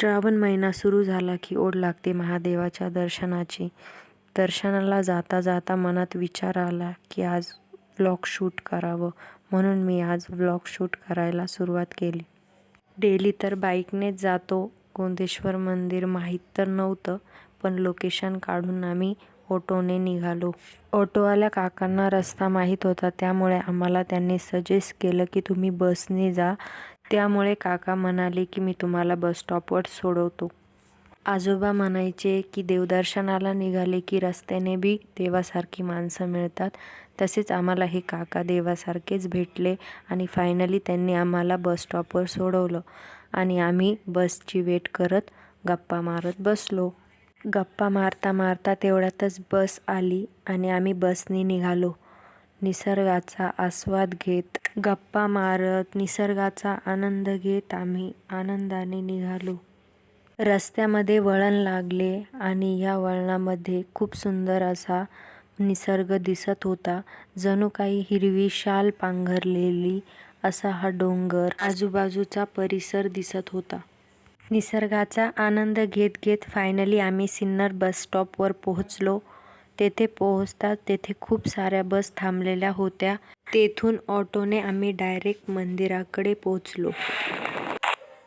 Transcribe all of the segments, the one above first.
श्रावण महिना सुरू झाला की ओढ लागते महादेवाच्या दर्शनाची. दर्शनाला जाता जाता मनात विचार आला की आज व्लॉग शूट करावं. म्हणून मी आज व्लॉग शूट करायला सुरुवात केली. डेली तर बाईकनेच जातो. गोंदेश्वर मंदिर माहीत तर नव्हतं पण लोकेशन काढून आम्ही ऑटोने निघालो. ऑटोवाल्या काकांना रस्ता माहीत होता त्यामुळे आम्हाला त्यांनी सजेस्ट केलं की तुम्ही बसने जा. त्यामुळे काका म्हणाले की मी तुम्हाला बस स्टॉपवर सोडवतो. आजोबा म्हणायचे की देवदर्शनाला निघाले की रस्त्याने बी देवासारखी माणसं मिळतात. तसेच आम्हाला हे काका देवासारखेच भेटले आणि फायनली त्यांनी आम्हाला बस स्टॉपवर सोडवलं. आणि आम्ही बसची वेट करत गप्पा मारत बसलो. गप्पा मारता मारता तेवढ्यातच बस आली आणि आम्ही बसने निघालो. निसर्गाचा आस्वाद घेत गप्पा मारत निसर्गाचा आनंद घेत आम्ही आनंदाने निघालो. रस्त्यामध्ये वळण लागले आणि या वळणामध्ये खूप सुंदर असा निसर्ग दिसत होता. जणू काही हिरवी शाल पांघरलेली असा हा डोंगर आजूबाजूचा परिसर दिसत होता. निसर्गाचा आनंद घेत घेत फायनली आम्ही सिन्नर बस स्टॉपवर पोहोचलो. तेथे पोहोचतात तेथे खूप साऱ्या बस थांबलेल्या होत्या. तेथून ऑटोने आम्ही डायरेक्ट मंदिराकडे पोचलो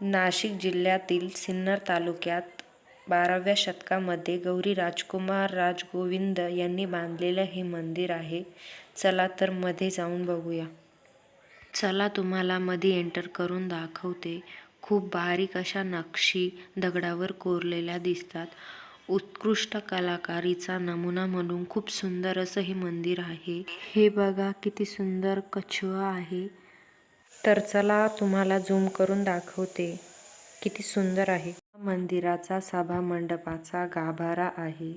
नाशिक जिल्ह्यातील सिन्नर तालुक्यात बाराव्या शतकामध्ये गौरी राजकुमार राजगोविंद यांनी बांधलेलं हे मंदिर आहे. चला तर मध्ये जाऊन बघूया. चला तुम्हाला मध्ये एंटर करून दाखवते. खूप बारीक अशा नक्षी दगडावर कोरलेल्या दिसतात. उत्कृष्ट कलाकारीचा नमुना म्हणून खूप सुंदर असं हे मंदिर आहे. हे बघा किती सुंदर कछुआ आहे. तर चला तुम्हाला झूम करून दाखवते. किती सुंदर आहे. मंदिराचा सभा मंडपाचा गाभारा आहे.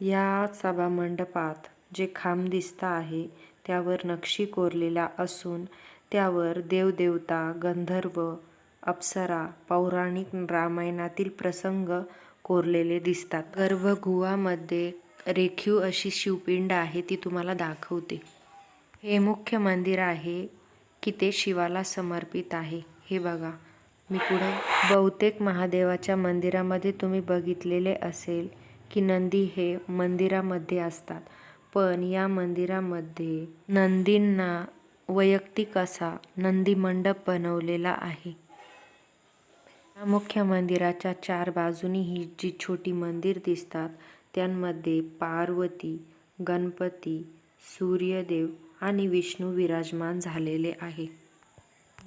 या सभा मंडपात जे खांब दिसता आहे त्यावर नक्षी कोरलेला असून त्यावर देवदेवता गंधर्व अप्सरा पौराणिक रामायणातील प्रसंग कोरलेले दिसतात. गर्भगृहामध्ये रेखीव अशी शिवपिंड आहे ती तुम्हाला दाखवते. हे मुख्य मंदिर आहे की ते शिवाला समर्पित आहे. हे बघा. मी पुढे बहुतेक महादेवाच्या मंदिरामध्ये तुम्ही बघितलेले असेल की नंदी हे मंदिरामध्ये असतात. पण या मंदिरामध्ये नंदींना वैयक्तिक असा नंदी मंडप बनवलेला आहे. या मुख्य मंदिराच्या चार बाजूनी ही जी छोटी मंदिर दिसतात त्यांमध्ये पार्वती गणपती सूर्यदेव आणि विष्णू विराजमान झालेले आहे.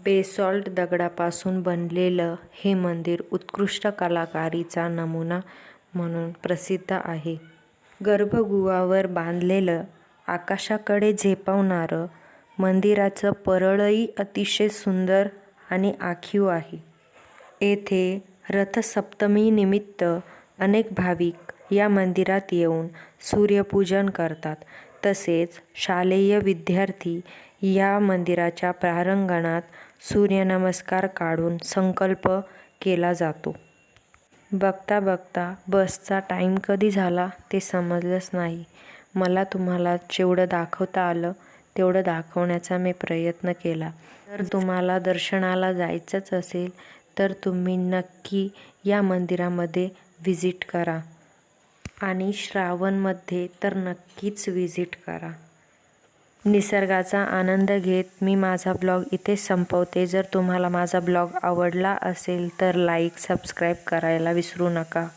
बेसॉल्ट दगडापासून बनलेलं हे मंदिर उत्कृष्ट कलाकारीचा नमुना म्हणून प्रसिद्ध आहे. गर्भगृहावर बांधलेलं आकाशाकडे झेपावणारं मंदिराचं परळही अतिशय सुंदर आणि आखीव आहे. येथे रथसप्तमीनिमित्त अनेक भाविक या मंदिरात येऊन सूर्यपूजन करतात. तसेच शालेय विद्यार्थी या मंदिराच्या प्रांगणात सूर्यनमस्कार काढून संकल्प केला जातो. बघता बघता बसचा टाईम कधी झाला ते समजलंच नाही. मला तुम्हाला जेवढं दाखवता आलं तेवढं दाखवण्याचा मी प्रयत्न केला. जर तुम्हाला दर्शनाला जायचंच असेल तर तुम्ही नक्की या मंदिरामध्ये व्हिजिट करा. आणि श्रावणमध्ये तर नक्कीच व्हिजिट करा. निसर्गाचा आनंद घेत मी माझा ब्लॉग इथे संपवते. जर तुम्हाला माझा ब्लॉग आवडला असेल तर लाईक सबस्क्राईब करायला विसरू नका.